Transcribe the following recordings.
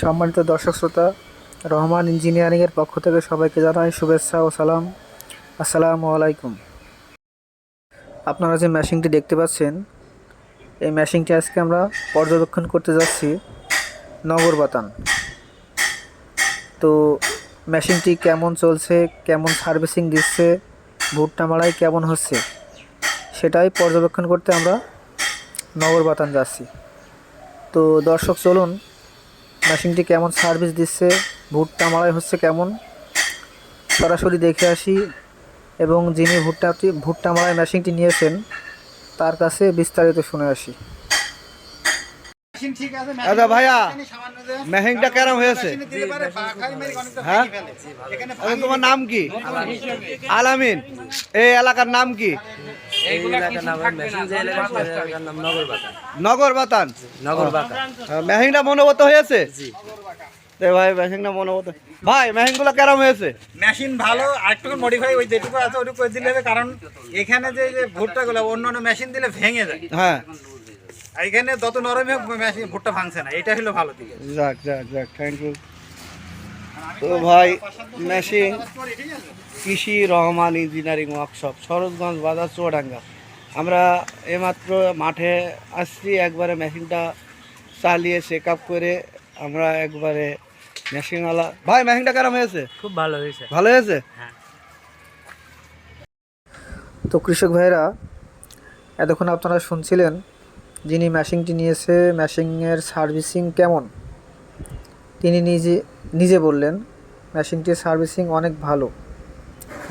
সম্মানিত দর্শক শ্রোতা, রহমান ইঞ্জিনিয়ারিংয়ের পক্ষ থেকে সবাইকে জানাই শুভেচ্ছা ও সালাম। আসসালামু আলাইকুম। আপনারা যে মেশিনটি দেখতে পাচ্ছেন, এই মেশিনটি আজকে আমরা পর্যবেক্ষণ করতে যাচ্ছি নগর বাতান। তো মেশিনটি কেমন চলছে, কেমন সার্ভিসিং দিচ্ছে ভুট্টা মারাই কেমন হচ্ছে, সেটাই পর্যবেক্ষণ করতে আমরা নগর বাতান যাচ্ছি। তো দর্শক, চলুন মেশিনটি কেমন সার্ভিস দিচ্ছে? ভুট্টা মারাই হচ্ছে কেমন? সরাসরি দেখে আসি। এবং যিনি ভুট্টাটি ভুট্টা মারাই মেশিনটি নিয়েছেন তার কাছে বিস্তারিত শুনে আসি। আচ্ছা ভাইয়া মেহেংটা কেরম হয়েছে? হ্যাঁ? আচ্ছা, তোমার নাম কি? আলামিন। এই এলাকার নাম কি? নগর বাতা নগর বাতান নগর বাতা মনোবত হয়েছে? ভাই মেহেংটা মনোবত ভাই মেহেংগুলো কেরম হয়েছে? মেশিন ভালো আরেকটু মডিফাই ওই যেটুকু আছে ওটুকু করে দিলে হবে কারণ এখানে যে যে ভুট্টাগুলো অন্য অন্য মেশিন দিলে ভেঙে যায়। হ্যাঁ। এখানে যত নরম হোক মেশিন ভুট্টা ভাঙছে না এটা হলো ভালো দিকে। যাক যাক যাক থ্যাংক ইউ তো ভাই মেশিন কৃষি রহমান ইঞ্জিনিয়ারিং ওয়ার্কশপ সরোজগঞ্জ বাজার চুয়াডাঙ্গা। আমরা এমাত্র মাঠে আসছি একবারে মেশিনটা চালিয়ে চেক আপ করে আমরা একবারে মেশিনওয়ালা ভাই মেশিনটা কেরম হয়েছে? খুব ভালো হয়েছে। ভালো হয়েছে? তো কৃষক ভাইরা এতক্ষণ আপনারা শুনছিলেন যিনি মেশিনটি নিয়েছে মেশিনের সার্ভিসিং কেমন? তিনি নিজে নিজে বললেন মেশিনটির সার্ভিসিং অনেক ভালো।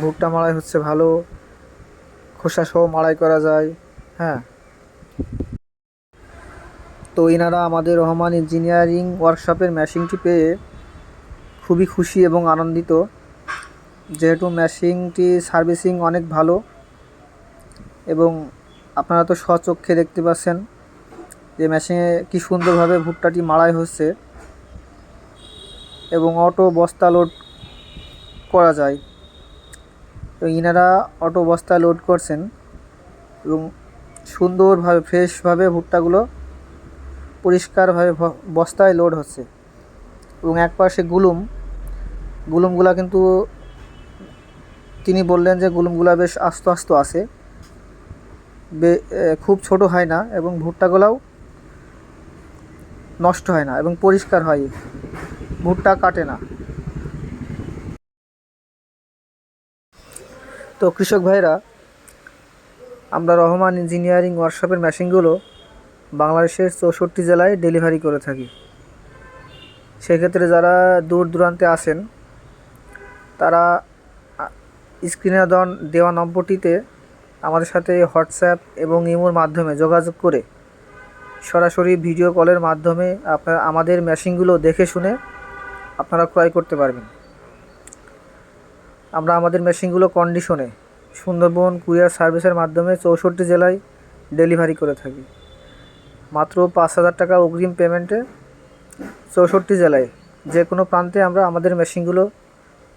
ভুট্টা মাড়াই হচ্ছে ভালো খোসা সহ মাড়াই করা যায় হ্যাঁ? তো এনারা আমাদের রহমান ইঞ্জিনিয়ারিং ওয়ার্কশপের মেশিনটি পেয়ে খুবই খুশি এবং আনন্দিত। যেহেতু মেশিনটি সার্ভিসিং অনেক ভালো এবং আপনারা তো স্বচক্ষে দেখতে পাচ্ছেন যে মেশিনে কি সুন্দরভাবে ভুট্টাটি মাড়াই হচ্ছে। এবং অটো বস্তা লোড করা যায়। তো ইনারা অটো বস্তা লোড করছেন এবং সুন্দরভাবে, ফ্রেশভাবে ভুট্টাগুলো পরিষ্কারভাবে বস্তায় লোড হচ্ছে। এবং এক পাশে গুলুম, গুলুমগুলা কিন্তু তিনি বললেন যে গুলুমগুলা বেশ আস্ত আস্ত বে- খুব ছোট হয় না এবং ভুট্টাগুলাও নষ্ট হয় না এবং পরিষ্কার হয়। ভুট্টা কাটে না। তো কৃষক ভাইরা আমরা রহমান ইঞ্জিনিয়ারিং ওয়ার্কশপের মেশিনগুলো বাংলাদেশের চৌষট্টি জেলায় ডেলিভারি করে থাকি। সেক্ষেত্রে যারা দূর দূরান্তে আসেন তারা স্ক্রিনে দেওয়া দেওয়া নম্বরটিতে আমাদের সাথে হোয়াটসঅ্যাপ এবং ইমোর মাধ্যমে যোগাযোগ করে সরাসরি ভিডিও কলের মাধ্যমে আপনার আমাদের মেশিনগুলো দেখে শুনে আপনারা ক্রয় করতে পারবেন। আমরা আমাদের মেশিনগুলো কন্ডিশনে সুন্দরবন কুরিয়ার সার্ভিসের মাধ্যমে চৌষট্টি জেলায় ডেলিভারি করে থাকি। মাত্র পাঁচ হাজার টাকা অগ্রিম পেমেন্টে চৌষট্টি জেলায় যে কোনো প্রান্তে আমরা আমাদের মেশিনগুলো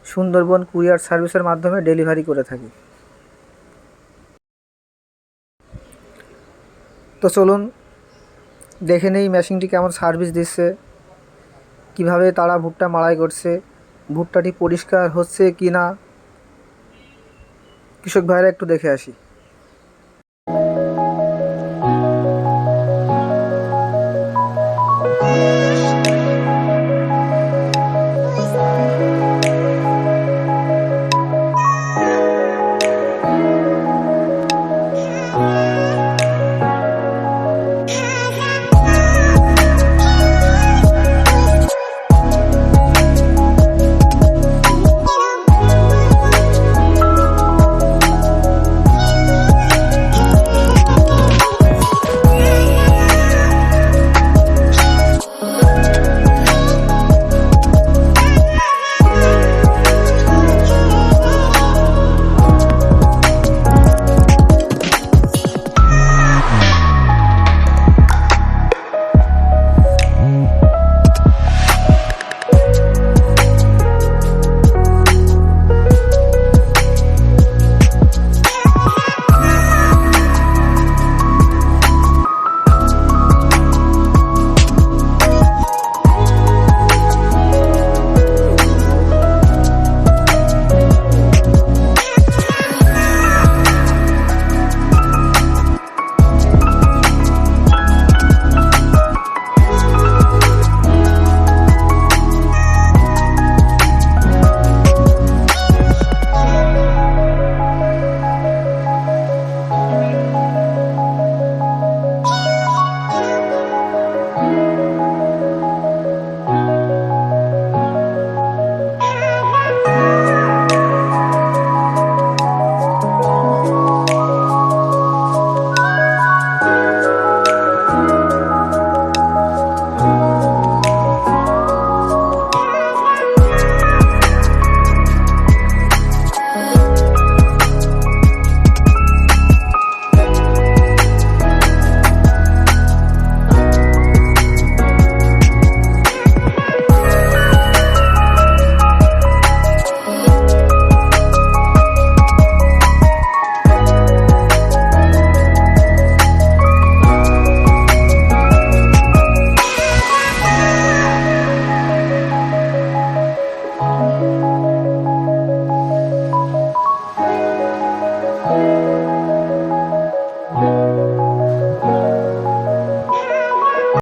সুন্দরবন কুরিয়ার সার্ভিসের মাধ্যমে ডেলিভারি করে থাকি। তো চলুন, দেখে নেই মেশিনটি কেমন সার্ভিস দিচ্ছে। কীভাবে তারা ভুট্টা মাড়াই করছে, ভুট্টাটি পরিষ্কার হচ্ছে কি না কৃষক ভাইরা একটু দেখে আসি।